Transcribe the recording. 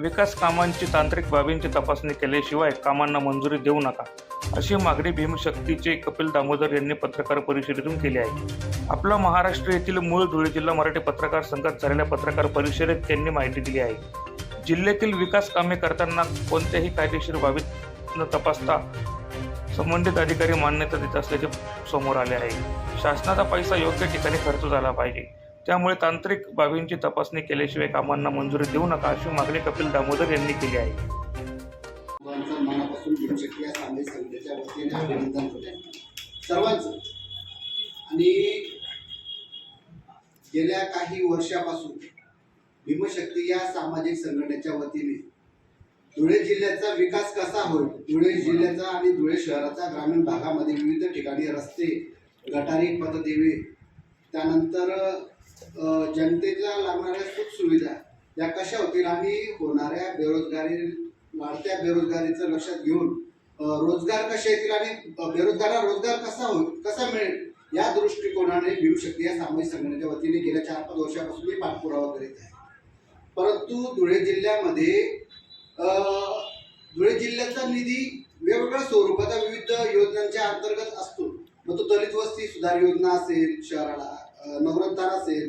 विकास कामांची तांत्रिक बाबींची तपासणी केल्याशिवाय कामांना मंजुरी देऊ नका अशी मागणी भीमशक्तीचे कपिल दामोदर यांनी पत्रकार परिषदेतून केली आहे. आपला महाराष्ट्र येथील मूळ धुळे जिल्हा मराठी पत्रकार संघात झालेल्या पत्रकार परिषदेत त्यांनी माहिती दिली आहे. जिल्ह्यातील विकास कामे करताना कोणत्याही कायदेशीर बाबीत न तपासता संबंधित अधिकारी मान्यता देत असल्याचे समोर आले आहे. शासनाचा पैसा योग्य ठिकाणी खर्च झाला पाहिजे. त्यामुळे तांत्रिक बाबींची तपासणी केल्याशिवाय कामांना मंजुरी देऊ नका अशी मागणी कपिल दामोदर यांनी केली आहे. सर्वांचं मनापासून या आणि गेल्या काही वर्षापासून भीमशक्ती या सामाजिक संघटनेच्या वतीने धुळे जिल्ह्याचा विकास कसा होईल? धुळे जिल्ह्याचा आणि धुळे शहराचा ग्रामीण भागामध्ये विविध ठिकाणी रस्ते गटारी पथदिवे त्यानंतर जनतेला लागणाऱ्या सुखसुविधा या कशा होतील? आणि होणाऱ्या बेरोजगारी वाढत्या बेरोजगारीचं लक्षात घेऊन रोजगार कसे येतील आणि बेरोजगाराला रोजगार कसा होईल कसा मिळेल या दृष्टिकोनाने भीमशक्ती या सामाजिक संघटनेच्या वतीने गेल्या चार पाच वर्षापासून मी पाठपुरावा करीत आहे. परंतु धुळे जिल्ह्यामध्ये धुळे जिल्ह्याचा निधी वेगवेगळ्या स्वरूपाचा विविध योजनांच्या अंतर्गत असतो. मग तो दलित वस्ती सुधार योजना असेल शहराला नवरत्न असेल